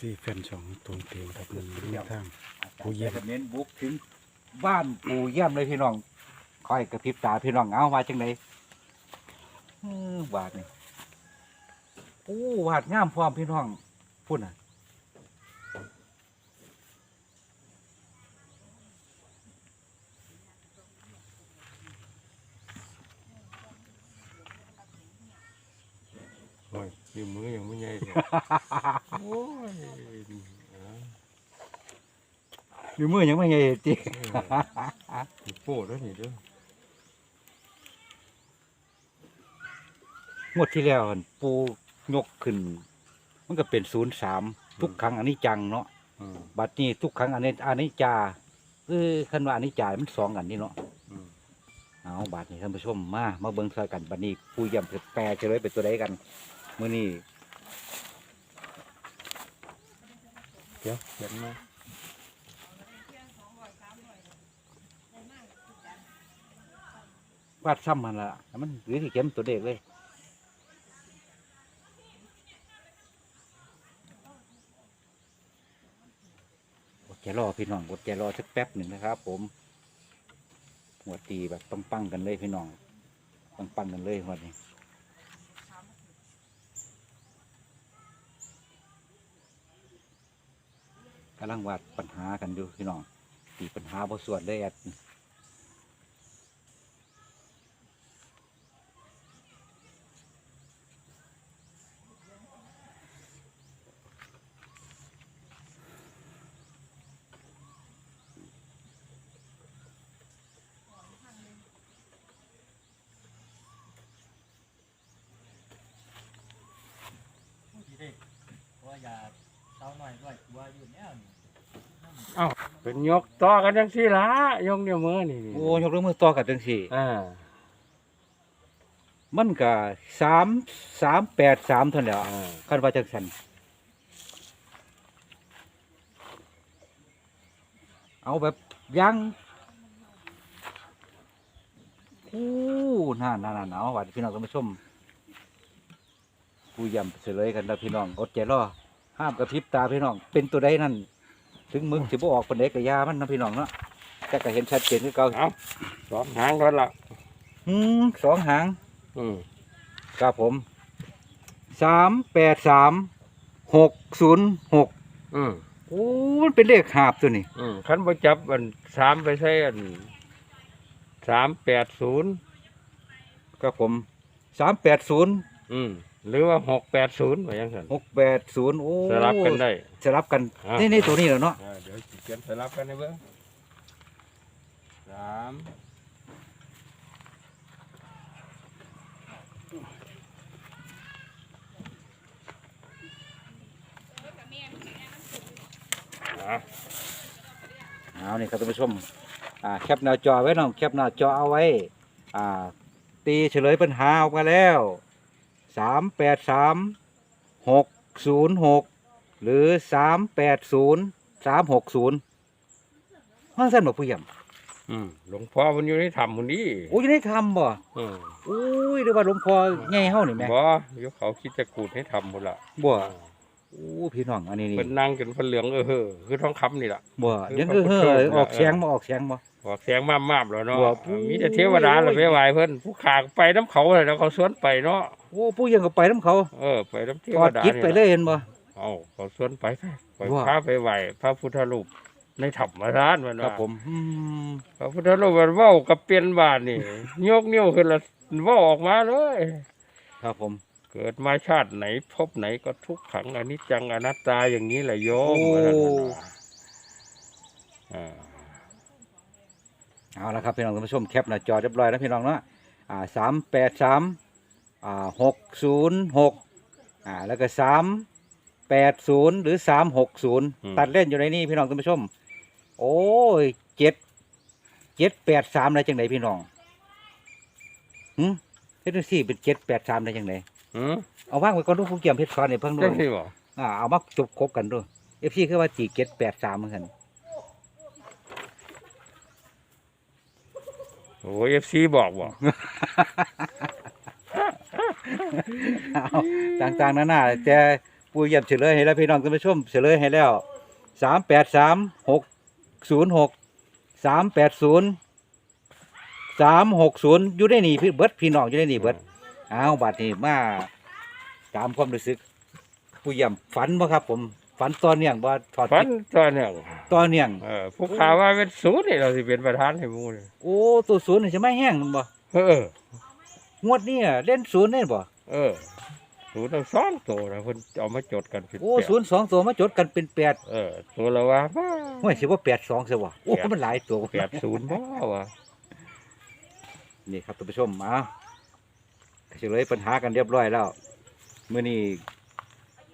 สี่แฟนสองตรงเตียงครับมันมีทาง ปูปูเยี่เยี่ยมยม เน้นบุกถึงบ้านปูเยี่ยมเลยพี่น้องคอยกระพริบตาพี่น้องเอาว่าจังไดเออวาดนี่โอ้วาดงามพร้อมพี่น้องพูดน่ะโอ้ยอยู่มือยังไม่ใหญ่เลย โอ้ยอ่าอยู่มือยังไม่ไงจีโป้แล้วนี่เด้องวดที่แล้วหั่นปูยกขึ้น มันก็เป็นศูนย์สามทุกครั้งอันนี้จังเนาะอืมบัดนี้ทุกครั้งอันนี้อันนี้จาเออคันว่าอันนี้จามันสองกันนี่เนาะอืมเอาบัดนี้ท่านผู้ชมมามาเบิ่งซอยกันบัดนี้ปูเยี่ยมแปลเฉลยเป็นตัวใดกันมื้อนี้ เดี๋ยวเขียนมาวาดซ้ำมันละมันหรือที่เข็มตัวเด็กเลยอดใจรอพี่น้องอดใจรอสักแป๊บหนึ่งนะครับ ผมหัวตีแบบปังๆกันเลยพี่น้องปังๆกันเลยหัวนี้ กำลังวาดปัญหากันอยู่พี่น้องตีปัญหาบทสวดเลยอดที่ได้ว่าอย่า เต้าหน่อยด้วยว่าอยู่แนวนี่เป็นยกต่อกันจังสี่ละยกนิ้วมือนี่นี่โอ้ยกเรื่องมือต่อกันจังสี่ อ่ามันก็สามสามแปดสามเท่านั้นแหล้วอ่าคันว่าจังสันเอาแบบยังอู้น่าน่าน่าเอาวัดพี่น้องท่านผู้ชมผู้ยำเฉลยกันแล้วพี่น้องอดใจรอ ห้ามกระพริบตาพี่น้อง เป็นตัวใดนั่น ถึงมึงสิบ่ออกคนใดกระยามันนะพี่น้องเนาะแต่ก็เห็นชัดเจนคือเก่าเอาสองหางก่อนละอืมสองหาง อืมครับผมสามแปดสามหกศูนย์หกอืมโอ้มันเป็นเลขหาบตัวนี้อืมขันบ่จับอันสามไปใช้อันสามแปดศูนย์ครับผมสามแปดศูนย์อืม หรือว่าหกแปดศูนย์ว่ายังไงหกแปดศูนย์โอ้สลับกันได้ สลับกันอะ นี่นี่ตัวนี้เหรอเนาะอ่าเดี๋ยวสิเขียนสลับกันในเบื้องสามอะเอานี่ครับท่านผู้ชมอ่าแคปหน้าจอไว้น้องแคปหน้าจอเอาไว้ อ่า ตีเฉลยปัญหาออกมาแล้ว สามแปดสามหกศูนย์หกหรือสามแปดศูนย์สามหกศูนย์ห้างสั้นบอกผู้ยำอืมหลวงพ่อมันอยู่ในถ้ำมันนี้โอ้ยได้ทำบ่อืมอุ้ยเรียกว่าหลวงพ่อไงเฮานี่แหม่บ่ยกเขาคิดจะกูดให้ทำหมดละบ่อู้พี่น้องอันนี้นี่เป็นนั่งจนเพันเหลืองเออเฮ้อคือทองคำนี่ล่ะ บ่คือยังคือพระเฮ้พุทธอเจ้าออกเสียงบ่ออกเสียงบ่ ออกเสียงมามาบแล้วเนาะบ่อ่ามีแต่เทวดาละไปไหวเพิ่นผู้ขาไปน้ำเขาเลยแล้วเขาสวนไปเนาะ โอ้ปู่ยังก็ไปนํเขาเออไปน้ำเทกวอดดาจิตไปเลยเห็นบ่เอาเขาสวนไปไปว่าพาไปไหวพระพุทธรูปในถ้ำมาร้านมันครับว่าผมอืมพระพุทธรูปมันเว้ากับเปลี่ยนบาทนี่ยกนิ้วขึ้นแล้วเว้าออกมาเลย ครับผม เกิดมาชาติไหนพบไหนก็ทุกขังอนิจจังอนัตตาอย่างนี้แหละโยมโอ้ว่าท่านว่าอ่าเอาละครับพี่น้องท่านผู้ชมแคปหน้าจอเรียบร้อยแล้วพี่น้องเนาะอ่า383 อ่า606อ่าแล้วก็380หรือ360ตัดเล่นอยู่ในนี้พี่น้องท่านผู้ชม โอ้ย7 783ได้จังไดพี่น้องหึเฮ็ดจังซี่เป็น783ได้จังไดหืมเอาวางไว้ก่อนดูผู้เกี่ยมเพชรซ้อนนี่เพิ่งดูจังที่บอกอ่าเอามาจบครบกันดู FC คือว่า4 783เหมือนกันโอ้เอฟซีบอกบอก เอาต่างๆนานาแต่ปูเยี่ยมเฉลยให้แล้วพี่น้องท่านผู้ชมเฉลยให้แล้วสามแปดสามหกศูนย์หกสามแปดศูนย์สามหกศูนย์อยู่ได้นี่พี่เบิดพี่น้องอยู่ได้นี่เบิดเอาบัดนี้มาตามความรู้สึกปูเยี่ยมฝันบ่ครับ ผมฝันตอนเนื่องบ่ถอดฟัจินตตอนเนี้ยตอนเนื่องเออผู้ข่าวว่าเป็นศูนย์นี่เราสิเป็นประธานให้หมูนี่โอ้ตัวศูนย์นี่จะไม่แห้งมันบ่เออ งวดนี้อะเล่นศูนย์ได้บ่เออศูนย์ทั้งสองตัวนะเพิ่นเอามาจดกันเป็นโอ้แปดศูนย์สองตัวมาจดกันเป็นแปดเออ ตัวละว่าบ้าห้วยสิว่าแปดสองสิวะโอ้แปด มันหลายตัวแปดศูนย์บ้าวะนี่ครับท่านผู้ชมมาเฉลยปัญหากันเรียบร้อยแล้วมื้อนี้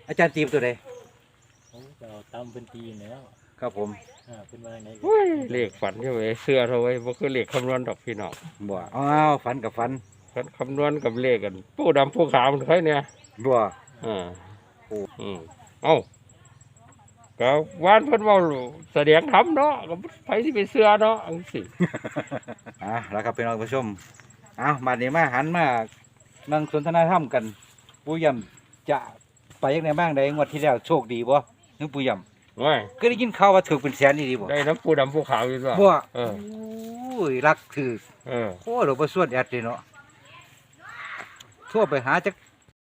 อาจารย์ตีมตัวใดผมจะเอาตามเป็นตีแล้วครับผมอ่าเป็นมาไหนเฮ้ยเลขฝันใช่ไหมเสื้อเท่าไว้บ่คือเลขคำนวณดอกพี่น้องบ่อ้าวฝันกับฝันฝัน คำนวณกับเลขกันผู้ดำผู้ขาวมันใครเนี่ยบ่อ่าโอ้อืมเอ้าก็วานเพิ่นเว่าแสดงทำเนาะก็ไปที่ไปเสื้อเนาะอังสิอะแล้วครับพี่น้องผู้ชมอ้าวมานี้มาหันมานั่งสนทนาธรรมกันปูย่ำจะไปยังไงบ้างได้งวดที่แล้วโชคดีบ่นึกปูย่ว้ายำก็ได้ยินข่าวว่าถูกเป็นแสนนี่ดีบ่ได้น้ำผู้ดำผู้ขาวอยู่ด้วยบ่เออโอ้ยรักถือเออโอ้หลวงพ่อส่วนแอดเลยเนาะ ทั่วไปหาจัก